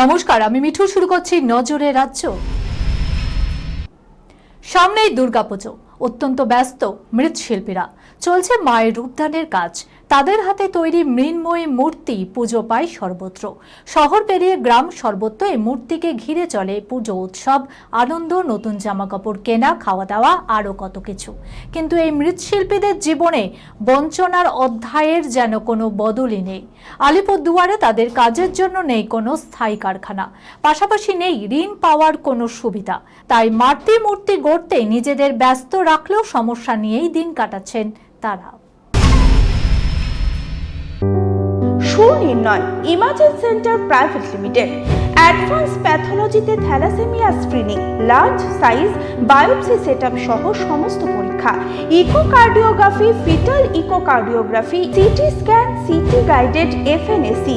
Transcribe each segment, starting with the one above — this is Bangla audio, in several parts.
নমস্কার আমি মিঠু শুরু করছি নজরে রাজ্য। সামনেই দুর্গাপুজো। অত্যন্ত ব্যস্ত মৃৎশিল্পীরা। চলছে মায়ের রূপদানের কাজ। তাদের হাতে তৈরি মৃন্ময়ী মূর্তি, পুজো পায় সর্বত্র। শহর পেরিয়ে গ্রাম সর্বত্র এই মূর্তিকে ঘিরে চলে পুজো উৎসব, আনন্দ, নতুন জামাকাপড় কেনা খাওয়া দাওয়া আরও কত কিছু। কিন্তু এই মৃৎশিল্পীদের জীবনে বঞ্চনার অধ্যায়ের যেন কোনো বদলই নেই। আলিপুরদুয়ারে তাদের কাজের জন্য নেই কোনো স্থায়ী কারখানা। পাশাপাশি নেই ঋণ পাওয়ার কোনো সুবিধা। তাই মাতৃ মূর্তি গড়তে নিজেদের ব্যস্ত রাখলেও সমস্যা নিয়েই দিন কাটাচ্ছেন তারা। Sunirnoy imaging centre private limited. Advance প্যাথোলজিতে thalassemia screening, large size, biopsy setup সহ সমস্ত পরীক্ষা। Echocardiography, fetal echocardiography, CT scan, CT guided, FNAC.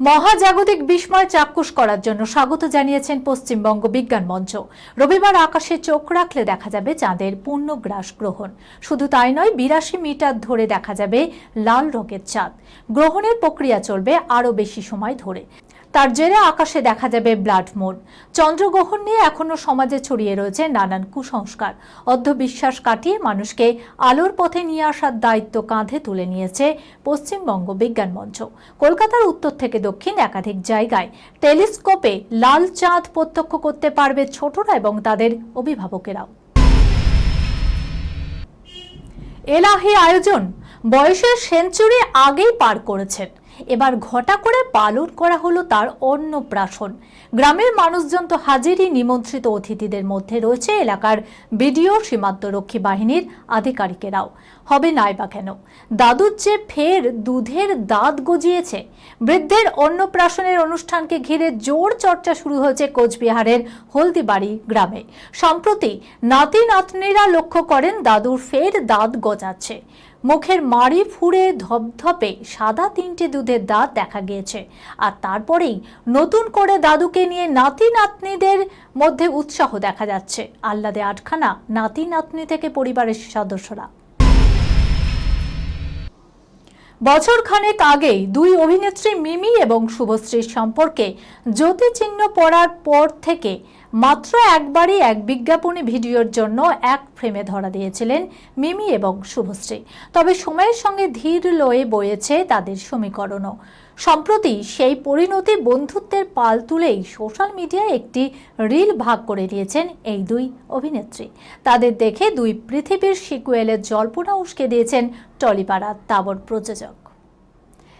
মহাজাগতিক বিস্ময় চাক্ষুষ করার জন্য স্বাগত জানিয়েছেন পশ্চিমবঙ্গ বিজ্ঞান মঞ্চ। রবিবার আকাশে চোখ রাখলে দেখা যাবে চাঁদের পূর্ণগ্রাস গ্রহণ। শুধু তাই নয়, বিরাশি মিটার ধরে দেখা যাবে লাল রঙের চাঁদ। গ্রহণের প্রক্রিয়া চলবে আরও বেশি সময় ধরে। তার জেরে আকাশে দেখা যাবে ব্লাড মুন। চন্দ্রগ্রহণ নিয়ে এখনও সমাজে ছড়িয়ে রয়েছে নানান কুসংস্কার। অর্ধবিশ্বাস কাটিয়ে মানুষকে আলোর পথে নিয়ে আসার দায়িত্ব কাঁধে তুলে নিয়েছে পশ্চিমবঙ্গ বিজ্ঞান মঞ্চ। কলকাতার উত্তর থেকে দক্ষিণ একাধিক জায়গায় টেলিস্কোপে লাল চাঁদ প্রত্যক্ষ করতে পারবে ছোটরা এবং তাদের অভিভাবকেরাও। এলাহি আয়োজন বয়সের সেঞ্চুরি আগেই পার করেছেন। এবার ঘটা করে পালন করা হলো তার অন্নপ্রাশন গ্রামের মানুষজন তো হাজিরই নিমন্ত্রিত অতিথিদের মধ্যে রয়েছে এলাকার বিডিও সীমান্তরক্ষী বাহিনীর আধিকারিকেরাও। হবে নাই বা কেন? দাদুর যে ফের দুধের দাঁত গজিয়েছে। বৃদ্ধের অন্নপ্রাশনের অনুষ্ঠানকে ঘিরে জোর চর্চা শুরু হয়েছে কোচবিহারের হলদিবাড়ি গ্রামে। সম্প্রতি নাতি নাতনিরা লক্ষ্য করেন দাদুর ফের দাঁত গজাচ্ছে। মুখের মাড়ি ফুঁড়ে ধপধপে সাদা তিনটে দুধের দাঁত দেখা গিয়েছে। আর তারপরেই নতুন করে দাদুকে নিয়ে নাতি নাতনিদের মধ্যে উৎসাহ দেখা যাচ্ছে। আহ্লাদে আটখানা নাতি নাতনি থেকে পরিবারের সদস্যরা। বছর খানেক আগেই দুই অভিনেত্রী মিমি এবং শুভশ্রীর সম্পর্কে জ্যোতিচিহ্ন পড়ার পর থেকে মাত্র একবারই এক বিজ্ঞাপনী ভিডিওর জন্য এক ফ্রেমে ধরা দিয়েছিলেন মিমি এবং শুভশ্রী। তবে সময়ের সঙ্গে ধীর লয়ে বয়েছে তাদের সমীকরণও। সম্প্রতি সেই পরিণতি বন্ধুত্বের পাল তুলেই সোশ্যাল মিডিয়ায় একটি রিল ভাগ করে দিয়েছেন এই দুই অভিনেত্রী। তাদের দেখে দুই পৃথিবীর সিকুয়েলের জল্পনা উস্কে দিয়েছেন টলিপাড়া তাবর প্রযোজক।